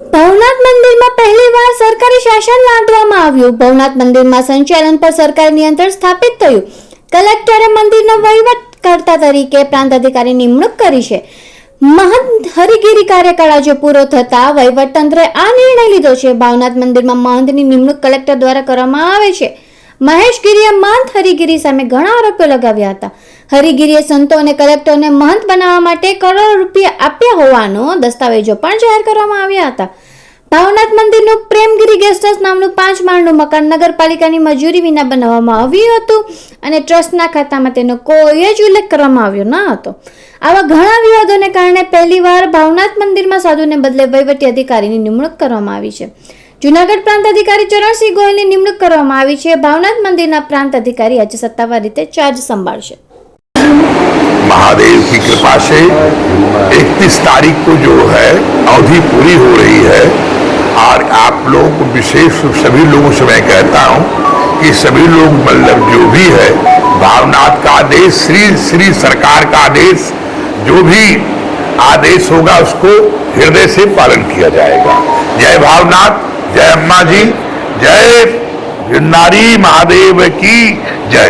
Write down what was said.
ભવનાથ મંદિરમાં પહેલીવાર સરકારી શાસન લાદવામાં આવ્યું. ભવનાથ મંદિરમાં સંચાલન પર સરકારી નિયંત્રણ સ્થાપિત થયું. કલેક્ટરે મંદિરનો વહીવટ કરતા તરીકે પ્રાંત અધિકારી નિમણૂક કરી છે. મહંત હરિગીરી કાર્યકાળ આજે પૂરો થતા વહીવટતંત્રે આ નિર્ણય લીધો છે. ભવનાથ મંદિરમાં મહંતની નિમણૂક કલેક્ટર દ્વારા કરવામાં આવે છે. મહેશ ગિરીએ મહંત હરિગીરી સામે ઘણા આરોપો લગાવ્યા હતા. હરિગીરીએ સંતો અને કલેક્ટરને મહંત બનાવવા માટે કરોડો રૂપિયા આપ્યા હોવાનો દસ્તાવેજો પણ જાહેર કરવામાં આવ્યા હતા. ભાવનાથ મંદિરનું પ્રેમગીરી ગેસ્ટ હાઉસ નામનું પાંચ માળનું મકાન નગરપાલિકાની મજૂરી વિના બનાવવામાં આવ્યું હતું અને ટ્રસ્ટના ખાતામાં તેનો કોઈ જ ઉલ્લેખ કરવામાં આવ્યો ન હતો. આવા ઘણા વિવાદોને કારણે પહેલીવાર ભાવનાથ મંદિરમાં સાધુને બદલે વહીવટી અધિકારીની નિમણૂક કરવામાં આવી છે. જુનાગઢ પ્રાંત અધિકારી ચરણસિંહ ગોયલની નિમણૂક કરવામાં આવી છે ભાવનાથ મંદિરના પ્રાંત અધિકારી આજે સત્તાવાર રીતે ચાર્જ સંભાળશે महादेव की कृपा से 31 तारीख को जो है अवधि पूरी हो रही है और आप लोग को विशेष रूप सभी लोगों से मैं कहता हूं कि सभी लोग मतलब जो भी है भावनाथ का आदेश श्री श्री सरकार का आदेश जो भी आदेश होगा उसको हृदय से पालन किया जाएगा जय भावनाथ જય અંબાજી જય ગિરનારી મહાદેવ કી જય.